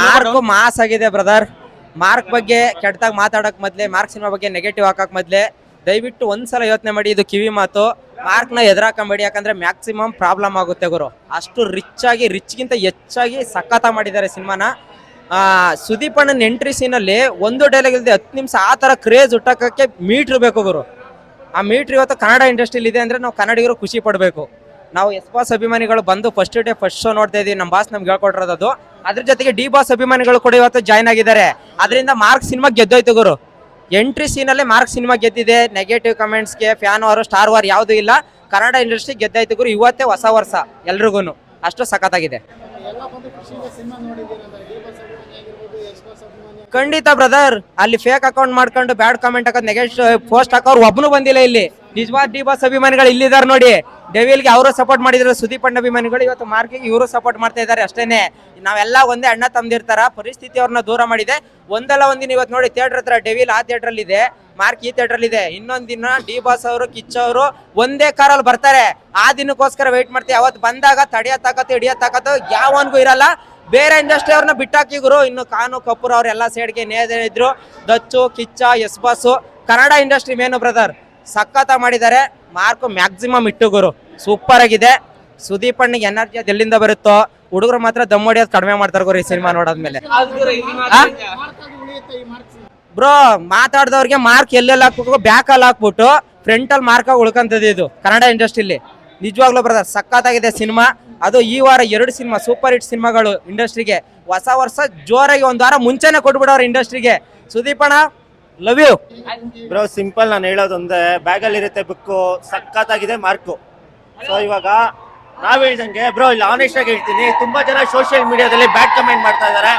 Mark mass ಆಗಿದೆ brother Mark ಬಗ್ಗೆ ಕೆಟ್ಟದಾಗ ಮಾತಾಡಕ್ ಮೊದ್ಲೇ ಮಾರ್ಕ್ ಸಿನಿಮಾ ಬಗ್ಗೆ ನೆಗೆಟಿವ್ ಹಾಕಕ್ ಮೊದ್ಲೇ. ದಯವಿಟ್ಟು ಒಂದ್ಸಲ ಯೋಚನೆ ಮಾಡಿ ಇದು ಕಿವಿ ಮಾತು. ಮಾರ್ಕ್ನ ಎದುರಾಕೊಂಬೇಡಿ ಯಾಕಂದ್ರೆ ಮ್ಯಾಕ್ಸಿಮಮ್ ಪ್ರಾಬ್ಲಮ್ ಆಗುತ್ತೆ ಗುರು. ಅಷ್ಟು ರಿಚ್ ಆಗಿ ರಿಚ್ ಗಿಂತ ಹೆಚ್ಚಾಗಿ ಸಖತ ಮಾಡಿದ್ದಾರೆ ಸಿನಿಮಾನ. ಆ ಸುದೀಪ್ ಅಣ್ಣನ ಎಂಟ್ರಿ ಅಲ್ಲಿ ಒಂದು ಡೈಲಾಗ್ ಇಲ್ಲದೆ ಹತ್ತು ನಿಮಿಷ ಆ ತರ ಕ್ರೇಜ್ ಹುಟ್ಟಕ್ಕೆ ಮೀಟ್ರ್ ಬೇಕು ಗುರು. ಆ ಮೀಟ್ರ್ ಇವತ್ತು ಕನ್ನಡ ಇಂಡಸ್ಟ್ರಿಲಿ ಇದೆ ಅಂದ್ರೆ ನಾವು ಕನ್ನಡಿಗರು ಖುಷಿ ಪಡಬೇಕು. ನಾವು ಎಸ್ ಬಾಸ್ ಅಭಿಮಾನಿಗಳು ಬಂದು ಫಸ್ಟ್ ಡೇ ಫಸ್ಟ್ ಶೋ ನೋಡ್ತಾ ಇದೀವಿ. ನಮ್ಮ ಬಾಸ್ ನಮ್ಗೆ ಹೇಳ್ಕೊಟ್ಟಿರೋದು ಅದು. ಅದ್ರ ಜೊತೆಗೆ ಡಿ ಬಾಸ್ ಅಭಿಮಾನಿಗಳು ಕೂಡ ಇವತ್ತು ಜಾಯ್ನ್ ಆಗಿದ್ದಾರೆ. ಅದರಿಂದ ಮಾರ್ಕ್ ಸಿನಿಮಾ ಗೆದ್ದೋಯ್ತು ಗುರು. ಎಂಟ್ರಿ ಸೀನಲ್ಲೇ ಮಾರ್ಕ್ ಸಿನಿಮಾ ಗೆದ್ದಿದೆ. ನೆಗೆಟಿವ್ ಕಮೆಂಟ್ಸ್ಗೆ ಫ್ಯಾನ್ ವಾರು ಸ್ಟಾರ್ ವಾರ್ ಯಾವುದೂ ಇಲ್ಲ. ಕನ್ನಡ ಇಂಡಸ್ಟ್ರಿ ಗೆದ್ದಾಯ್ತು ಗುರು. ಇವತ್ತೇ ಹೊಸ ವರ್ಷ ಎಲ್ರಿಗೂ ಅಷ್ಟು ಸಖತ್ತಾಗಿದೆ ಎಲ್ಲ ಬಂದು ಖುಷಿಯಿಂದ ಸಿನಿಮಾ ನೋಡಿದ್ದೀರಂತ ಡಿ ಬಸ್ ಅಭಿಮಾನಿ ಆಗಿರ್ಬೋದು ಎಸ್ ಬಸ್ ಅಭಿಮಾನಿ ಖಂಡಿತ ಬ್ರದರ್ ಅಲ್ಲಿ ಫೇಕ್ ಅಕೌಂಟ್ ಮಾಡ್ಕೊಂಡು ಬ್ಯಾಡ್ ಕಾಮೆಂಟ್ ಹಾಕೋದು ನೆಗೆಟಿವ್ ಪೋಸ್ಟ್ ಹಾಕೋರು ಒಬ್ಬನು ಬಂದಿಲ್ಲ ಇಲ್ಲಿ. ನಿಜವಾದ ಡಿ ಬಾಸ್ ಅಭಿಮಾನಿಗಳು ಇಲ್ಲಿದ್ದಾರೆ ನೋಡಿ. ಡೆವಿಲ್ಗೆ ಅವರು ಸಪೋರ್ಟ್ ಮಾಡಿದ್ರು, ಸುದೀಪ್ ಅಣ್ಣ ಅಭಿಮಾನಿಗಳು ಇವತ್ತು ಮಾರ್ಕಿಗೆ ಇವರು ಸಪೋರ್ಟ್ ಮಾಡ್ತಾ ಇದ್ದಾರೆ ಅಷ್ಟೇನೆ. ನಾವೆಲ್ಲ ಒಂದೇ ಅಣ್ಣ ತಂದಿರ್ತಾರ ಪರಿಸ್ಥಿತಿ ಅವ್ರನ್ನ ದೂರ ಮಾಡಿದೆ. ಒಂದಲ್ಲ ಒಂದಿನ ಇವತ್ತು ನೋಡಿ ಥಿಯೇಟರ್ ಹತ್ರ ಡೆವಿಲ್ ಆ ಥಿಯೇಟರ್ ಇದೆ, ಮಾರ್ಕ್ ಈ ಥಿಯೇಟರ್ ಇದೆ. ಇನ್ನೊಂದ್ ದಿನ ಡಿ ಬಾಸ್ ಅವರು ಕಿಚ್ಚ ಅವರು ಒಂದೇ ಕಾರಲ್ಲಿ ಬರ್ತಾರೆ. ಆ ದಿನಕ್ಕೋಸ್ಕರ ವೆಯ್ಟ್ ಮಾಡ್ತೀವಿ. ಅವತ್ತು ಬಂದಾಗ ತಡೆಯೋ ತಾಕತ್ತು, ಹಿಡಿಯೋ ತಾಕತ್ತು ಯಾವನ್ಗೂ ಇರಲ್ಲ. ಬೇರೆ ಇಂಡಸ್ಟ್ರಿ ಅವ್ರನ್ನ ಬಿಟ್ಟಾಕಿ ಗುರು. ಇನ್ನು ಕಾನು, ಕಪೂರ್ ಅವ್ರೆಲ್ಲ ಸೈಡ್ಗೆ ನೇದಿದ್ರು ದಚ್ಚು, ಕಿಚ್ಚ ಎಸ್ ಬಸ್ ಕನ್ನಡ ಇಂಡಸ್ಟ್ರಿ ಮೇನು ಬ್ರದರ್ ಸಖತ್ತ ಮಾಡಿದ್ದಾರೆ. ಮಾರ್ಕ್ ಮ್ಯಾಕ್ಸಿಮಮ್ ಇಟ್ಟು ಗುರು. ಸೂಪರ್ ಆಗಿದೆ. ಸುದೀಪ್ ಅಣ್ಣಿಗೆ ಎನರ್ಜಿ ಅದು ಎಲ್ಲಿಂದ ಬರುತ್ತೋ? ಹುಡುಗರು ಮಾತ್ರ ದಮ್ ಹೊಡಿಯೋದು ಕಡಿಮೆ ಮಾಡ್ತಾರೆ ಗುರು ಈ ಸಿನಿಮಾ ನೋಡಾದ್ಮೇಲೆ. ಬ್ರೋ ಮಾತಾಡ್ದವ್ರಿಗೆ ಮಾರ್ಕ್ ಎಲ್ಲೆಲ್ಲ ಹಾಕ್ಬಿಟ್ಟು ಬ್ಯಾಕ್ ಅಲ್ಲಿ ಹಾಕ್ಬಿಟ್ಟು ಫ್ರಂಟ್ ಅಲ್ಲಿ ಮಾರ್ಕ್ ಉಳ್ಕಂತದ್ದು ಇದು ಕನ್ನಡ ಇಂಡಸ್ಟ್ರಿಲಿ ನಿಜವಾಗ್ಲೂ ಬ್ರದರ್ ಸಖತ್ತಾಗಿದೆ ಸಿನಿಮಾ ಅದು ಈ ವಾರ ಎರಡು ಸಿನಿಮಾ, ಸೂಪರ್ ಹಿಟ್ ಸಿನಿಮಾಗಳು ಇಂಡಸ್ಟ್ರಿಗೆ ಹೊಸ ವರ್ಷ ಜೋರಾಗಿ ಒಂದು ವಾರ ಮುಂಚೆನೆ ಕೊಟ್ಬಿಡೋರು ಇಂಡಸ್ಟ್ರಿಗೆ. ಸುದೀಪಣ ಲವ್ ಯು ಬ್ರೋ ಸಿಂಪಲ್ ನಾನು ಹೇಳೋದೊಂದೇ ಬ್ಯಾಗಲ್ಲಿ ಇರುತ್ತೆ ಬುಕ್ಕು ಸಖತ್ತಾಗಿದೆ ಮಾರ್ಕು ಸೊ ಇವಾಗ ನಾವ್ ಹೇಳ್ದಂಗೆ ಬ್ರೋ ಇಲ್ಲಿ ಆನೆಸ್ಟ್ ಆಗಿ ಹೇಳ್ತೀನಿ, ತುಂಬಾ ಜನ ಸೋಷಿಯಲ್ ಮೀಡಿಯಾದಲ್ಲಿ ಬ್ಯಾಡ್ ಕಮೆಂಟ್ ಮಾಡ್ತಾ ಇದಾರೆ.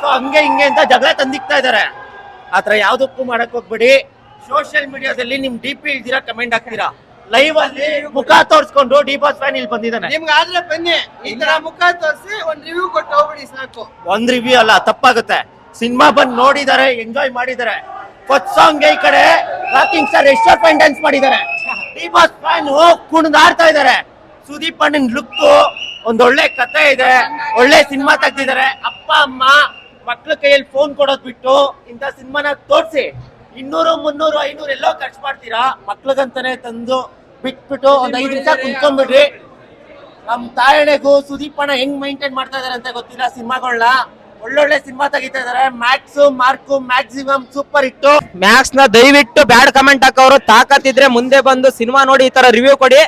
ಸೊ ಹಂಗೆ ಹಿಂಗೆ ಅಂತ ಜಗಳ ತಂದಿಕ್ತಾ ಇದಾರೆ. ಆತರ ಯಾವ್ದಕ್ಕೂ ಮಾಡಕ್ ಹೋಗ್ಬೇಡಿ. ಸೋಷಿಯಲ್ ಮೀಡಿಯಾದಲ್ಲಿ ನಿಮ್ ಡಿ ಪಿ ಇಲ್ದಿರಾ ಕಮೆಂಟ್ ಹಾಕ್ತೀರಾ? ಲೈವ್ ಅಲ್ಲಿ ಮುಖ ತೋರಿಸ್ಕೊಂಡು ಡಿ ಬಾಸ್ ಫ್ಯಾನ್ ಇಲ್ಲಿ ಬಂದಿದ್ದಾನೆ. ನಿಮ್ಗೆ ಆದ್ರೆ ಬನ್ನಿ ಈ ತರ ಮುಖ ತೋರಿಸಿ ಒಂದ್ ರಿವ್ಯೂ ಕೊಟ್ಟು ಹೋಗ್ಬಿಡಿ ಸಾಕು. ಒಂದ್ ರಿವ್ಯೂ ಅಲ್ಲ ತಪ್ಪಾಗುತ್ತೆ. ಸಿನಿಮಾ ಬಂದ್ ನೋಡಿದಾರೆ ಎಂಜಾಯ್ ಮಾಡಿದ್ದಾರೆ ಫಸ್ಟ್ ಸಾಂಗ್ ಈ ಕಡೆ ರಾಕಿಂಗ್ ಸರ್ ಎಷ್ಟೋ ಫೈನ್ ಡ್ಯಾನ್ಸ್ ಮಾಡಿದ್ದಾರೆ ಡಿ ಬಾಸ್ ಫ್ಯಾನ್ ಕುಣಿದಾಡ್ತಾ ಇದ್ದಾರೆ ಸುದೀಪ್ ಅಣ್ಣನ್ ಲುಕ್ ಒಂದ್ ಒಳ್ಳೆ ಕತೆ ಇದೆ. ಒಳ್ಳೆ ಸಿನಿಮಾ ತೆಗ್ದಿದ್ದಾರೆ. ಅಪ್ಪ ಅಮ್ಮ ಮಕ್ಳ ಕೈಯಲ್ಲಿ ಫೋನ್ ಕೊಡೋದ್ ಬಿಟ್ಟು ಇಂತ ಸಿನಿಮಾನ ತೋರ್ಸಿ. ಇನ್ನೂರು ಮುನ್ನೂರು ಐನೂರು ಎಲ್ಲೋ ಖರ್ಚು ಮಾಡ್ತೀರಾ? ಮಕ್ಳಿಗಂತಾನೆ ತಂದು ಬಿಟ್ಬಿಟ್ಟು ಒಂದ್ ಐದು ನಿಮಿಷ ಕುಂತ್ಕೊಂಡ್ಬಿಡ್ರಿ. ನಮ್ ತಾಯಣೆಗೂ ಸುದೀಪ್ ಅಣ್ಣ ಹೆಂಗ್ ಮೈಂಟೈನ್ ಮಾಡ್ತಾ ಇದಾರೆ ಅಂತ ಗೊತ್ತಿಲ್ಲ ಸಿನಿಮಾಗಳನ್ನ ಒಳ್ಳೊಳ್ಳೆ ಸಿನಿಮಾ ತೆಗಿತಾ ಇದಾರೆ. ಮ್ಯಾಕ್ಸ್ ಮಾರ್ಕು ಮ್ಯಾಕ್ಸಿಮಮ್ ಸೂಪರ್ ಇಟ್ಟು ಮ್ಯಾಕ್ಸ್ನ ದಯವಿಟ್ಟು ಬ್ಯಾಡ್ ಕಮೆಂಟ್ ಹಾಕೋರು ತಾಕತ್ತಿದ್ರೆ ಮುಂದೆ ಬಂದು ಸಿನಿಮಾ ನೋಡಿ ಈ ತರ ರಿವ್ಯೂ ಕೊಡಿ.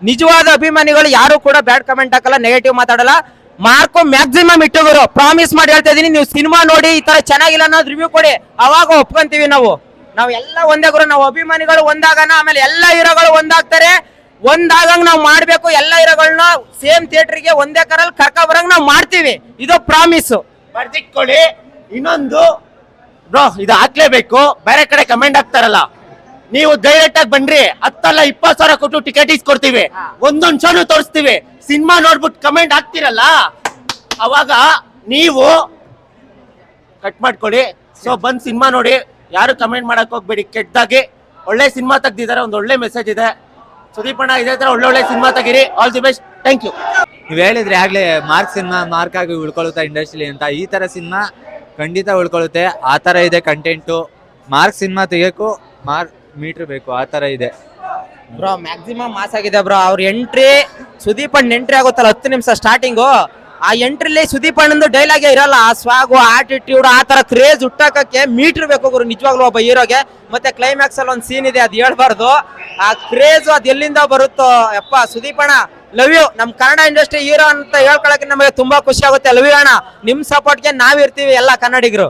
ನಿಜವಾದ ಅಭಿಮಾನಿಗಳು ಯಾರು ಕೂಡ ಬ್ಯಾಡ್ ಕಮೆಂಟ್ ಹಾಕಲ್ಲ ನೆಗೆಟಿವ್ ಮಾತಾಡಲ್ಲ. ಮಾರ್ಕು ಮ್ಯಾಕ್ಸಿಮಮ್ ಇಟ್ಟು ಪ್ರಾಮಿಸ್ ಮಾಡಿ ಹೇಳ್ತಾ ಇದೀನಿ ನೀವು ಸಿನಿಮಾ ನೋಡಿ ಈ ತರ ಚೆನ್ನಾಗಿಲ್ಲ ಅನ್ನೋದು ರಿವ್ಯೂ ಕೊಡಿ. ಅವಾಗ ಒಪ್ಕೊಂತೀವಿ ನಾವು. ನಾವು ಎಲ್ಲ ಒಂದೇ ಗುರು ನಾವು ಅಭಿಮಾನಿಗಳು ಒಂದಾಗನ ಆಮೇಲೆ ಎಲ್ಲ ಹೀರೋಗಳು ಒಂದಾಗ್ತಾರೆ. ಒಂದಾಗಂಗ್ ನಾವು ಮಾಡ್ಬೇಕು ಎಲ್ಲ ಹೀರೋಗಳನ್ನ ಸೇಮ್ ಥಿಯೇಟರ್ಗೆ ಒಂದೇ ಕರಲ್ಲಿ ಕರ್ಕ ಬರಂಗ್ ನಾವು ಮಾಡ್ತೀವಿ. ಇದು ಪ್ರಾಮಿಸ್. ಬರ್ದಿಟ್ಕೊಳ್ಳಿ. ಇನ್ನೊಂದು ಬ್ರೋ ಇದು ಹಾಕ್ಲೇಬೇಕು. ಬೇರೆ ಕಡೆ ಕಮೆಂಟ್ ಹಾಕ್ತಾರಲ್ಲ. ನೀವು ಡೈರೆಕ್ಟ್ ಆಗಿ ಬನ್ರಿ. ಹತ್ತಲ್ಲ ಇಪ್ಪತ್ತು ಸಾವಿರ ಕೊಟ್ಟು ಟಿಕೆಟ್ ಇಸ್ಕೊಡ್ತೀವಿ. ಒಂದೊಂದ್ ಶೋನು ತೋರಿಸ್ತೀವಿ. ಸಿನಿಮಾ ನೋಡ್ಬಿಟ್ಟು ಕಮೆಂಟ್ ಹಾಕ್ತಿರಲ್ಲ? ಅವಾಗ ನೀವು ಕಟ್ ಮಾಡ್ಕೊಡಿ ಸೊ ಬಂದ್ ಸಿನಿಮಾ ನೋಡಿ. ಯಾರು ಕಮೆಂಟ್ ಮಾಡಕ್ ಹೋಗ್ಬೇಡಿ. ಕೆಟ್ಟದಾಗಿ ಒಳ್ಳೆ ಸಿನಿಮಾ ತೆಗ್ದಿದ್ದಾರೆ. ಒಂದು ಒಳ್ಳೆ ಮೆಸೇಜ್ ಇದೆ. ಸುದೀಪ್ ಅಣ್ಣ ಇದೇ ತರ ಒಳ್ಳೊಳ್ಳೆ ಸಿನಿಮಾ ತೆಗೀರಿ. All the best thank you ನೀವು ಹೇಳಿದ್ರೆ ಆಗ್ಲೇ ಮಾರ್ಕ್ ಸಿನಿಮಾ ಮಾರ್ಕ್ ಆಗಿ ಉಳ್ಕೊಳ್ಳುತ್ತಾ ಇಂಡಸ್ಟ್ರಿ ಅಂತ ಈ ತರ ಸಿನಿಮಾ ಖಂಡಿತ ಉಳ್ಕೊಳ್ಳುತ್ತೆ. ಆ ತರ ಇದೆ ಕಂಟೆಂಟು ಮಾರ್ಕ್ ಸಿನಿಮಾ ತೆಗಿಯಕು ಮಾರ್ಕ್ ಮೀಟರ್ ಬೇಕು. ಆ ತರ ಇದೆ. ಬ್ರೋ ಮ್ಯಾಕ್ಸಿಮಮ್ ಮಾಸ್ ಆಗಿದೆ ಬ್ರೋ ಅವ್ರ ಎಂಟ್ರಿ ಸುದೀಪ್ ಅಣ್ಣ ಎಂಟ್ರಿ ಆಗುತ್ತಲ್ಲ ಹತ್ತು ನಿಮಿಷ ಸ್ಟಾರ್ಟಿಂಗು ಆ ಎಂಟ್ರಿಲಿ ಸುದೀಪ್ ಅಣ್ಣಂದು ಡೈಲಾಗೆ ಇರಲ್ಲ. ಆ ಸ್ವಾಗು ಆಟಿಟ್ಯೂಡ್ ಆ ತರ ಕ್ರೇಜ್ ಹುಟ್ಟಾಕಕ್ಕೆ ಮೀಟರ್ ಬೇಕು ಗುರು. ನಿಜವಾಗ್ಲೂ ಒಬ್ಬ ಹೀರೋಗೆ. ಮತ್ತೆ ಕ್ಲೈಮ್ಯಾಕ್ಸ್ ಅಲ್ಲಿ ಒಂದು ಸೀನ್ ಇದೆ, ಅದು ಹೇಳ್ಬಾರ್ದು. ಆ ಕ್ರೇಜ್ ಅದ್ ಎಲ್ಲಿಂದ ಬರುತ್ತೋ, ಯಪ್ಪ, ಸುದೀಪ್ ಅಣ್ಣ ಲವ್ ಯು ನಮ್ ಕನ್ನಡ ಇಂಡಸ್ಟ್ರಿ ಹೀರೋ ಅಂತ ಹೇಳ್ಕೊಳಕ್ಕೆ ನಮಗೆ ತುಂಬಾ ಖುಷಿ ಆಗುತ್ತೆ. ಲವ್ ಯು ಅಣ್ಣ. ನಿಮ್ ಸಪೋರ್ಟ್ಗೆ ನಾವಿರ್ತೀವಿ, ಎಲ್ಲ ಕನ್ನಡಿಗರು.